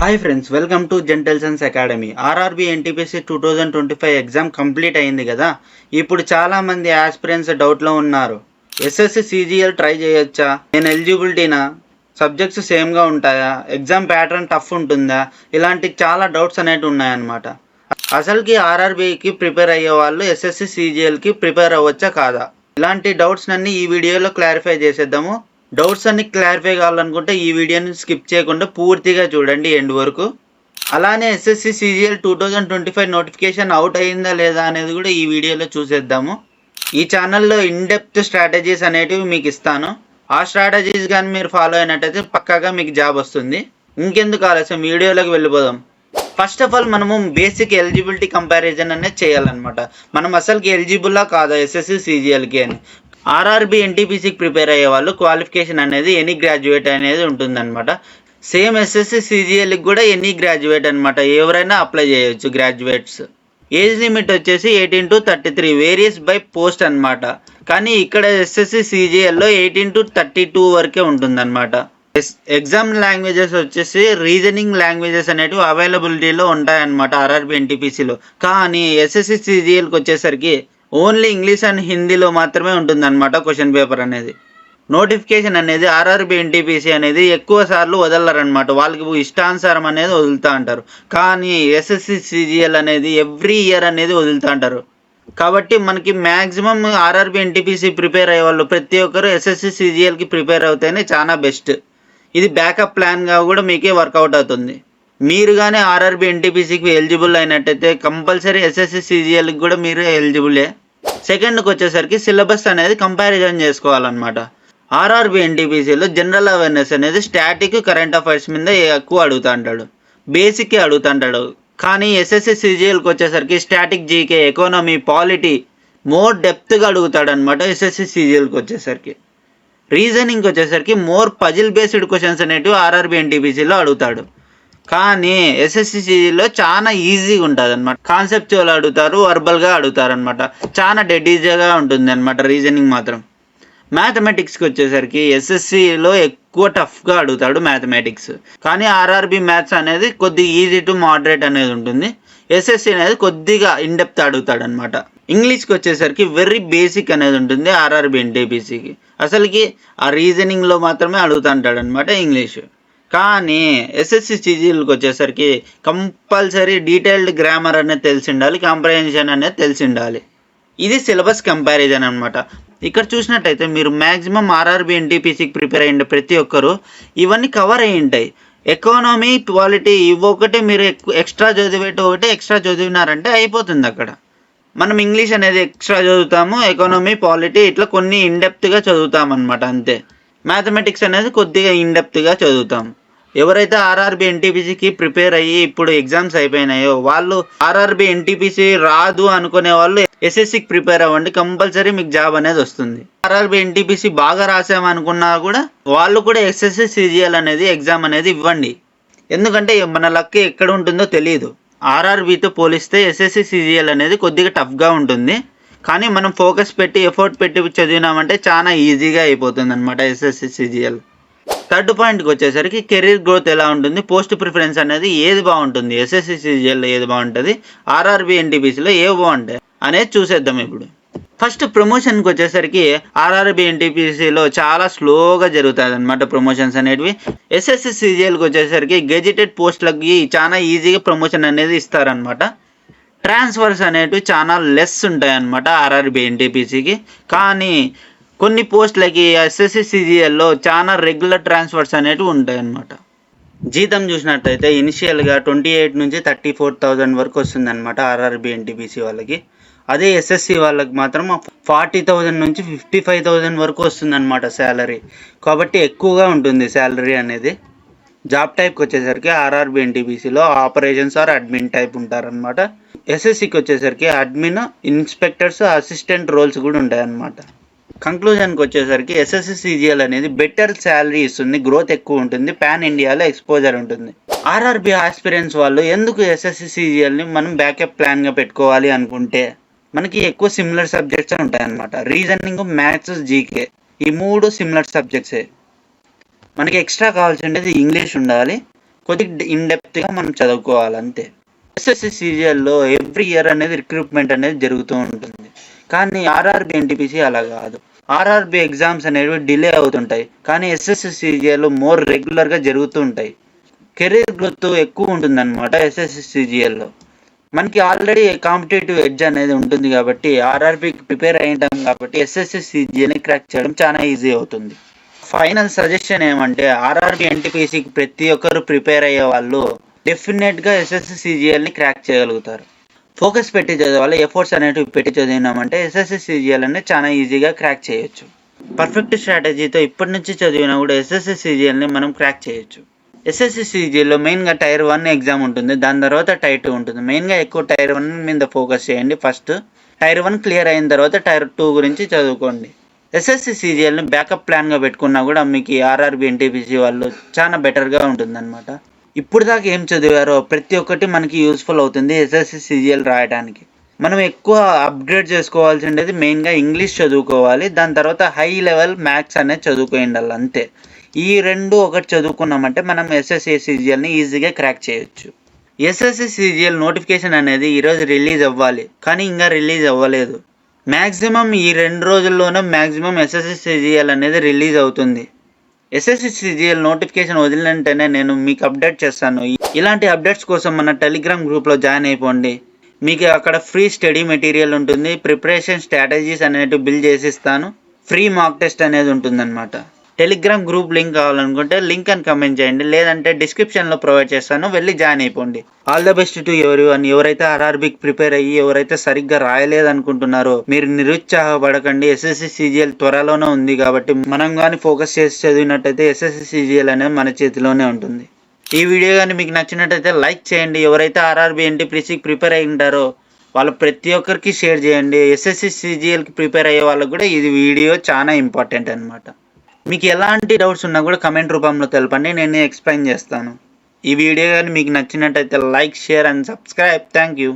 Hi friends welcome to gentle sons academy RRB NTPC two thousand twenty five exam complete అయింది కదా? ఇప్పుడు చాలా మంది ఆస్పిరెంట్స్ డౌట్లో ఉన్నారు. ఎస్ఎస్సి సిజిఎల్ ట్రై చేయొచ్చా? నేను ఎలిజిబిలిటీనా సబ్జెక్ట్స్ సేమ్గా ఉంటాయా? ఎగ్జామ్ ప్యాటర్న్ టఫ్ ఉంటుందా? ఇలాంటి చాలా డౌట్స్ అనేవి ఉన్నాయన్నమాట. అసలుకి ఆర్ఆర్బికి ప్రిపేర్ అయ్యే వాళ్ళు ఎస్ఎస్సి సిజిఎల్కి ప్రిపేర్ అవ్వచ్చా కాదా? ఇలాంటి డౌట్స్ అన్ని ఈ వీడియోలో క్లారిఫై చేసేద్దాము. డౌట్స్ అన్ని క్లారిఫై కావాలనుకుంటే ఈ వీడియోని స్కిప్ చేయకుండా పూర్తిగా చూడండి ఎండ్ వరకు. అలానే SSC CGL two thousand twenty five notification out అయిందా లేదా అనేది కూడా ఈ వీడియోలో చూసేద్దాము. ఈ ఛానల్లో ఇన్డెప్త్ స్ట్రాటజీస్ అనేటివి మీకు ఇస్తాను. ఆ స్ట్రాటజీస్ కానీ మీరు ఫాలో అయినట్టయితే పక్కాగా మీకు జాబ్ వస్తుంది. ఇంకెందుకు ఆలస్యం? వీడియోలోకి వెళ్ళిపోదాం. ఫస్ట్ ఆఫ్ ఆల్ మనము బేసిక్ ఎలిజిబిలిటీ కంపారిజన్ అనేది చేయాలన్నమాట. మనం అసలుకి ఎలిజిబుల్లా కాదా ఎస్ఎస్సి సిజిఎల్కి అని? ఆర్ఆర్బి ఎన్టీపీసీకి ప్రిపేర్ అయ్యే వాళ్ళు క్వాలిఫికేషన్ అనేది ఎనీ గ్రాడ్యుయేట్ అనేది ఉంటుందన్నమాట. సేమ్ ఎస్ఎస్సి సిజిఎల్కి కూడా ఎనీ గ్రాడ్యుయేట్ అనమాట ఎవరైనా అప్లై చేయొచ్చు గ్రాడ్యుయేట్స్. ఏజ్ లిమిట్ వచ్చేసి eighteen to thirty three various by post అనమాట కానీ ఇక్కడ ఎస్ఎస్సి సిజిఎల్లో ఎయిటీన్ టు థర్టీ టూ వరకే ఉంటుందన్నమాట. ఎగ్జామ్ లాంగ్వేజెస్ వచ్చేసి రీజనింగ్ లాంగ్వేజెస్ అనేటివి అవైలబిలిటీలో ఉంటాయన్నమాట ఆర్ఆర్బి ఎన్టీపీసీలో కానీ ఎస్ఎస్సి సిజిఎల్కి వచ్చేసరికి ఓన్లీ ఇంగ్లీష్ అండ్ హిందీలో మాత్రమే ఉంటుందన్నమాట క్వశ్చన్ పేపర్ అనేది. నోటిఫికేషన్ అనేది ఆర్ఆర్బి ఎన్టీపీసీ అనేది ఎక్కువ సార్లు వదలరనమాట వాళ్ళకి ఇష్టానుసారం అనేది వదులుతూ అంటారు. కానీ ఎస్ఎస్సి సిజిఎల్ అనేది ఎవ్రీ ఇయర్ అనేది వదులుతూ అంటారు. కాబట్టి మనకి మ్యాక్సిమం ఆర్ఆర్బి ఎన్టీపీసీ ప్రిపేర్ అయ్యే వాళ్ళు ప్రతి ఒక్కరు ఎస్ఎస్సి సిజిఎల్కి ప్రిపేర్ అవుతేనే చాలా బెస్ట్. ఇది బ్యాకప్ ప్లాన్గా కూడా మీకే వర్కౌట్ అవుతుంది. మీరు కానీ ఆర్ఆర్బి ఎన్టీపీసీకి ఎలిజిబుల్ అయినట్టయితే కంపల్సరీ ఎస్ఎస్సి సిజిఎల్కి కూడా మీరు ఎలిజిబులే. సెకండ్కి వచ్చేసరికి సిలబస్ అనేది కంపారిజన్ చేసుకోవాలన్నమాట. ఆర్ఆర్బి ఎన్టీపీసీలో జనరల్ అవేర్నెస్ అనేది స్టాటిక్ కరెంట్ అఫైర్స్ మీద ఎక్కువ అడుగుతా అంటాడు బేసిక్ అడుగుతుంటాడు. కానీ ఎస్ఎస్సి సిజిఎల్కి వచ్చేసరికి static GK economy polity more డెప్త్గా అడుగుతాడు అనమాట ఎస్ఎస్సి సిజిఎల్కి వచ్చేసరికి. రీజనింగ్ వచ్చేసరికి మోర్ పజిల్ బేస్డ్ క్వశ్చన్స్ అనేటివి ఆర్ఆర్బి ఎన్టీపీసీలో అడుగుతాడు. కానీ ఎస్ఎస్సిలో చాలా ఈజీగా ఉంటుంది అనమాట కాన్సెప్చువల్ అడుగుతారు వర్బల్గా అడుగుతారు అనమాట చాలా డెడ్ ఈజీగా ఉంటుంది అనమాట రీజనింగ్ మాత్రం మ్యాథమెటిక్స్కి వచ్చేసరికి ఎస్ఎస్సిలో ఎక్కువ టఫ్గా అడుగుతాడు మ్యాథమెటిక్స్ కానీ ఆర్ఆర్బి మ్యాథ్స్ అనేది కొద్దిగా ఈజీ టు మోడరేట్ అనేది ఉంటుంది. ఎస్ఎస్సి అనేది కొద్దిగా ఇన్డెప్త్ అడుగుతాడు అనమాట ఇంగ్లీష్కి వచ్చేసరికి వెరీ బేసిక్ అనేది ఉంటుంది ఆర్ఆర్బి ఎన్టీపీసీకి అసలుకి ఆ రీజనింగ్లో మాత్రమే అడుగుతుంటాడు అనమాట ఇంగ్లీష్ కానీ ఎస్ఎస్సి సిజీలకు వచ్చేసరికి కంపల్సరీ డీటెయిల్డ్ గ్రామర్ అనేది తెలిసి ఉండాలి కాంప్రహెన్షన్ అనేది తెలిసి ఉండాలి ఇది సిలబస్ కంపారిజన్ అనమాట ఇక్కడ చూసినట్టయితే మీరు మ్యాక్సిమం ఆర్ఆర్బి ఎన్టీపీసీకి ప్రిపేర్ అయ్యిండే ప్రతి ఒక్కరు ఇవన్నీ కవర్ అయ్యి ఉంటాయి. ఎకానమీ క్వాలిటీ ఇవొకటి మీరు ఎక్స్ట్రా చదివేట ఒకటి ఎక్స్ట్రా చదివినారంటే అయిపోతుంది అక్కడ. మనం ఇంగ్లీష్ అనేది ఎక్స్ట్రా చదువుతాము ఎకానమీ పాలిటీ ఇట్లా కొన్ని ఇన్డెప్త్గా చదువుతాం అనమాట అంతే. మ్యాథమెటిక్స్ అనేది కొద్దిగా ఇన్డెప్త్గా చదువుతాం ఎవరైతే ఆర్ఆర్బి ఎన్టీపీసీకి ప్రిపేర్ అయ్యి ఇప్పుడు ఎగ్జామ్స్ అయిపోయినాయో వాళ్ళు ఆర్ఆర్బి ఎన్టీపీసీ రాదు అనుకునే వాళ్ళు ఎస్ఎస్సికి ప్రిపేర్ అవ్వండి కంపల్సరీ మీకు జాబ్ అనేది వస్తుంది. ఆర్ఆర్బి ఎన్టీపీసీ బాగా రాసామనుకున్నా కూడా వాళ్ళు కూడా ఎస్ఎస్సి సిజిఎల్ అనేది ఎగ్జామ్ అనేది ఇవ్వండి. ఎందుకంటే మన లక్ ఎక్కడ ఉంటుందో తెలియదు ఆర్ఆర్బితో పోలిస్తే ఎస్ఎస్సి సిజిఎల్ అనేది కొద్దిగా టఫ్గా ఉంటుంది. కానీ మనం ఫోకస్ పెట్టి ఎఫర్ట్ పెట్టి చదివినామంటే చాలా ఈజీగా అయిపోతుంది అనమాట ఎస్ఎస్సి సిజిఎల్. థర్డ్ పాయింట్కి వచ్చేసరికి కెరీర్ గ్రోత్ ఎలా ఉంటుంది పోస్ట్ ప్రిఫరెన్స్ అనేది ఏది బాగుంటుంది ఎస్ఎస్సి సిజిఎల్లో ఏది బాగుంటుంది ఆర్ఆర్బి ఎన్టీపీసీలో ఏవి బాగుంటాయి అనేది చూసేద్దాం ఇప్పుడు. ఫస్ట్ ప్రమోషన్కి వచ్చేసరికి ఆర్ఆర్బి ఎన్టీపీసీలో చాలా స్లోగా జరుగుతుంది అనమాట ప్రమోషన్స్ అనేటివి. ఎస్ఎస్సి సిజిఎల్కి వచ్చేసరికి గెజిటెడ్ పోస్టులకి చాలా ఈజీగా ప్రమోషన్ అనేది ఇస్తారనమాట ట్రాన్స్ఫర్స్ అనేటివి చాలా లెస్ ఉంటాయి అనమాట ఆర్ఆర్బి ఎన్టీపీసీకి. కానీ కొన్ని పోస్టులకి ఎస్ఎస్సి సిజిఎల్లో చాలా రెగ్యులర్ ట్రాన్స్ఫర్స్ అనేటివి ఉంటాయి అన్నమాట జీతం చూసినట్టయితే ఇనిషియల్గా ట్వంటీ ఎయిట్ నుంచి థర్టీ ఫోర్ థౌజండ్ వరకు వస్తుంది అనమాట ఆర్ఆర్బి ఎన్టీపీసీ వాళ్ళకి. అదే ఎస్ఎస్సి వాళ్ళకి మాత్రం ఫార్టీ థౌజండ్ నుంచి ఫిఫ్టీ ఫైవ్ థౌజండ్ వరకు వస్తుందన్నమాట శాలరీ కాబట్టి ఎక్కువగా ఉంటుంది శాలరీ అనేది. జాబ్ టైప్కి వచ్చేసరికి ఆర్ఆర్బి ఎన్టీపీసీలో ఆపరేషన్స్ ఆర్ అడ్మిన్ టైప్ ఉంటారనమాట ఎస్ఎస్సికి వచ్చేసరికి అడ్మిన్ ఇన్స్పెక్టర్స్ అసిస్టెంట్ రోల్స్ కూడా ఉంటాయన్నమాట. కంక్లూజన్కి వచ్చేసరికి ఎస్ఎస్సి సిజిఎల్ అనేది బెటర్ శాలరీ ఇస్తుంది గ్రోత్ ఎక్కువ ఉంటుంది పాన్ ఇండియాలో ఎక్స్పోజర్ ఉంటుంది. ఆర్ఆర్బి ఆస్పిరెంట్స్ వాళ్ళు ఎందుకు ఎస్ఎస్సి సిజిఎల్ని మనం బ్యాకప్ ప్లాన్గా పెట్టుకోవాలి అనుకుంటే మనకి ఎక్కువ సిమిలర్ సబ్జెక్ట్స్ ఉంటాయన్నమాట. రీజనింగ్ మ్యాథ్స్ జీకే ఈ మూడు సిమిలర్ సబ్జెక్ట్సే మనకి ఎక్స్ట్రా కావాల్సిండేది ఇంగ్లీష్ ఉండాలి కొద్దిగా ఇన్డెప్త్గా మనం చదువుకోవాలి అంతే. ఎస్ఎస్సి సీజీఎల్లో ఎవ్రీ ఇయర్ అనేది రిక్రూట్మెంట్ అనేది జరుగుతూ ఉంటుంది. కానీ ఆర్ఆర్బి ఎన్టీపీసీ అలా కాదు. ఆర్ఆర్బి ఎగ్జామ్స్ అనేవి డిలే అవుతుంటాయి. కానీ ఎస్ఎస్సి సీజీఎల్ మోర్ రెగ్యులర్గా జరుగుతూ ఉంటాయి. కెరీర్ గ్రోత్ ఎక్కువ ఉంటుందన్నమాట ఎస్ఎస్సి మనకి ఆల్రెడీ కాంపిటేటివ్ ఎడ్జ్ అనేది ఉంటుంది కాబట్టి ఆర్ఆర్బికి ప్రిపేర్ అయ్యింటాం కాబట్టి ఎస్ఎస్సి సిజిఎల్ని క్రాక్ చేయడం చాలా ఈజీ అవుతుంది. ఫైనల్ సజెషన్ ఏమంటే ఆర్ఆర్బి ఎన్టీపీసీకి ప్రతి ఒక్కరు ప్రిపేర్ అయ్యే వాళ్ళు డెఫినెట్గా ఎస్ఎస్సి సిజిఎల్ని క్రాక్ చేయగలుగుతారు. ఫోకస్ పెట్టి చదవాలి ఎఫర్ట్స్ అనేటివి పెట్టి చదివినామంటే ఎస్ఎస్సి సీజీఎల్ అనేది చాలా ఈజీగా క్రాక్ చేయొచ్చు. పర్ఫెక్ట్ స్ట్రాటజీతో ఇప్పటి నుంచి చదివినా కూడా ఎస్ఎస్సి సీజీఎల్ని మనం క్రాక్ చేయొచ్చు. ఎస్ఎస్సి సీజీఎల్లో మెయిన్గా టైర్ వన్ ఎగ్జామ్ ఉంటుంది దాని తర్వాత టైర్ టూ ఉంటుంది. మెయిన్గా ఎక్కువ టైర్ వన్ మీద ఫోకస్ చేయండి ఫస్ట్. టైర్ వన్ క్లియర్ అయిన తర్వాత టైర్ టూ గురించి చదువుకోండి. ఎస్ఎస్సి సీజీఎల్ని బ్యాకప్ ప్లాన్గా పెట్టుకున్నా కూడా మీకు ఆర్ఆర్బి ఎన్టీపీసీ వాళ్ళు చాలా బెటర్గా ఉంటుందన్నమాట. ఇప్పుడు దాకా ఏం చదివారో ప్రతి ఒక్కటి మనకి యూస్ఫుల్ అవుతుంది ఎస్ఎస్సి సీజీఎల్ రాయడానికి మనం ఎక్కువ అప్గ్రేడ్ చేసుకోవాల్సిండేది మెయిన్గా ఇంగ్లీష్ చదువుకోవాలి దాని తర్వాత హై లెవెల్ మ్యాథ్స్ అనేది చదువుకోయి అంతే. ఈ రెండు ఒకటి చదువుకున్నామంటే మనం ఎస్ఎస్సి సీజీఎల్ని ఈజీగా క్రాక్ చేయొచ్చు. ఎస్ఎస్సి సీజీఎల్ నోటిఫికేషన్ అనేది ఈరోజు రిలీజ్ అవ్వాలి కానీ ఇంకా రిలీజ్ అవ్వలేదు. మ్యాక్సిమం ఈ రెండు రోజుల్లోనే మ్యాక్సిమం ఎస్ఎస్సి సీజీఎల్ అనేది రిలీజ్ అవుతుంది. ఎస్ఎస్సిజిఎల్ నోటిఫికేషన్ వదిలినంటేనే నేను మీకు అప్డేట్ చేస్తాను. ఇలాంటి అప్డేట్స్ కోసం మన టెలిగ్రామ్ గ్రూప్లో జాయిన్ అయిపోండి. మీకు అక్కడ ఫ్రీ స్టడీ మెటీరియల్ ఉంటుంది. ప్రిపరేషన్ స్ట్రాటజీస్ అనేటివి బిల్డ్ చేసి ఇస్తాను. ఫ్రీ మాక్ టెస్ట్ అనేది ఉంటుందన్నమాట. టెలిగ్రామ్ గ్రూప్ లింక్ కావాలనుకుంటే లింక్ అని కమెంట్ చేయండి. లేదంటే డిస్క్రిప్షన్లో ప్రొవైడ్ చేస్తాను. వెళ్ళి జాయిన్ అయిపోండి. ఆల్ ద బెస్ట్ టు ఎవరు వన్ ఎవరైతే ఆర్ఆర్బికి ప్రిపేర్ అయ్యి ఎవరైతే సరిగ్గా రాయలేదు అనుకుంటున్నారో మీరు నిరుత్సాహపడకండి. ఎస్ఎస్సి సిజిఎల్ త్వరలోనే ఉంది కాబట్టి మనం కానీ ఫోకస్ చేసి చదివినట్టయితే ఎస్ఎస్సి సిజిఎల్ అనేది మన చేతిలోనే ఉంటుంది. ఈ వీడియో కానీ మీకు నచ్చినట్టయితే లైక్ చేయండి. ఎవరైతే ఆర్ఆర్బి ఎన్టీపీసీకి ప్రిపేర్ అయి ఉంటారో వాళ్ళు ప్రతి ఒక్కరికి షేర్ చేయండి. ఎస్ఎస్సి సిజిఎల్కి ప్రిపేర్ అయ్యే వాళ్ళకి కూడా ఇది వీడియో చాలా ఇంపార్టెంట్ అనమాట మీకు ఎలాంటి డౌట్స్ ఉన్నా కూడా కమెంట్ రూపంలో తెలపండి నేను ఎక్స్ప్లెయిన్ చేస్తాను. ఈ వీడియో కానీ మీకు నచ్చినట్టయితే like share and subscribe. Thank you.